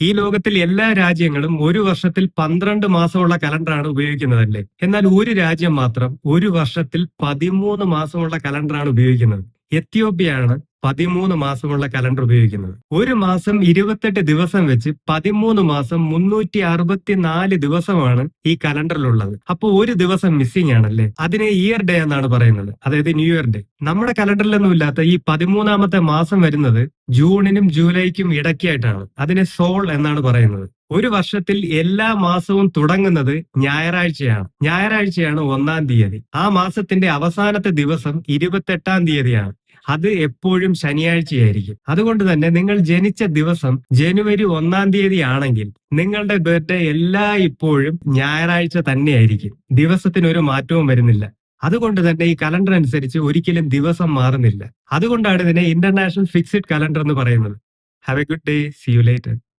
ഈ ലോകത്തിൽ എല്ലാ രാജ്യങ്ങളും ഒരു വർഷത്തിൽ പന്ത്രണ്ട് മാസമുള്ള കലണ്ടറാണ് ഉപയോഗിക്കുന്നതല്ലേ? എന്നാൽ ഒരു രാജ്യം മാത്രം ഒരു വർഷത്തിൽ പതിമൂന്ന് മാസമുള്ള കലണ്ടറാണ് ഉപയോഗിക്കുന്നത്. എത്യോപ്യയാണ് പതിമൂന്ന് മാസമുള്ള കലണ്ടർ ഉപയോഗിക്കുന്നത്. ഒരു മാസം ഇരുപത്തെട്ട് ദിവസം വെച്ച് പതിമൂന്ന് മാസം മുന്നൂറ്റി അറുപത്തിനാല് ദിവസമാണ് ഈ കലണ്ടറിലുള്ളത്. അപ്പോൾ ഒരു ദിവസം മിസ്സിംഗ് ആണല്ലേ? അതിനെ ഇയർ ഡേ എന്നാണ് പറയുന്നത്. അതായത് ന്യൂ ഇയർ ഡേ. നമ്മുടെ കലണ്ടറിലൊന്നും ഇല്ലാത്ത ഈ പതിമൂന്നാമത്തെ മാസം വരുന്നത് ജൂണിനും ജൂലൈക്കും ഇടയ്ക്കായിട്ടാണ്. അതിനെ സോൾ എന്നാണ് പറയുന്നത്. ഒരു വർഷത്തിൽ എല്ലാ മാസവും തുടങ്ങുന്നത് ഞായറാഴ്ചയാണ്. ഞായറാഴ്ചയാണ് ഒന്നാം തീയതി. ആ മാസത്തിന്റെ അവസാനത്തെ ദിവസം ഇരുപത്തെട്ടാം തീയതിയാണ്. അത് എപ്പോഴും ശനിയാഴ്ചയായിരിക്കും. അതുകൊണ്ട് തന്നെ നിങ്ങൾ ജനിച്ച ദിവസം ജനുവരി ഒന്നാം തീയതി ആണെങ്കിൽ നിങ്ങളുടെ ബർത്ത്ഡേ എല്ലാ ഇപ്പോഴും ഞായറാഴ്ച തന്നെയായിരിക്കും. ദിവസത്തിന് ഒരു മാറ്റവും വരുന്നില്ല. അതുകൊണ്ട് തന്നെ ഈ കലണ്ടർ അനുസരിച്ച് ഒരിക്കലും ദിവസം മാറുന്നില്ല. അതുകൊണ്ടാണ് ഇതിനെ ഇന്റർനാഷണൽ ഫിക്സഡ് കലണ്ടർ എന്ന് പറയുന്നത്. Have a good day see you later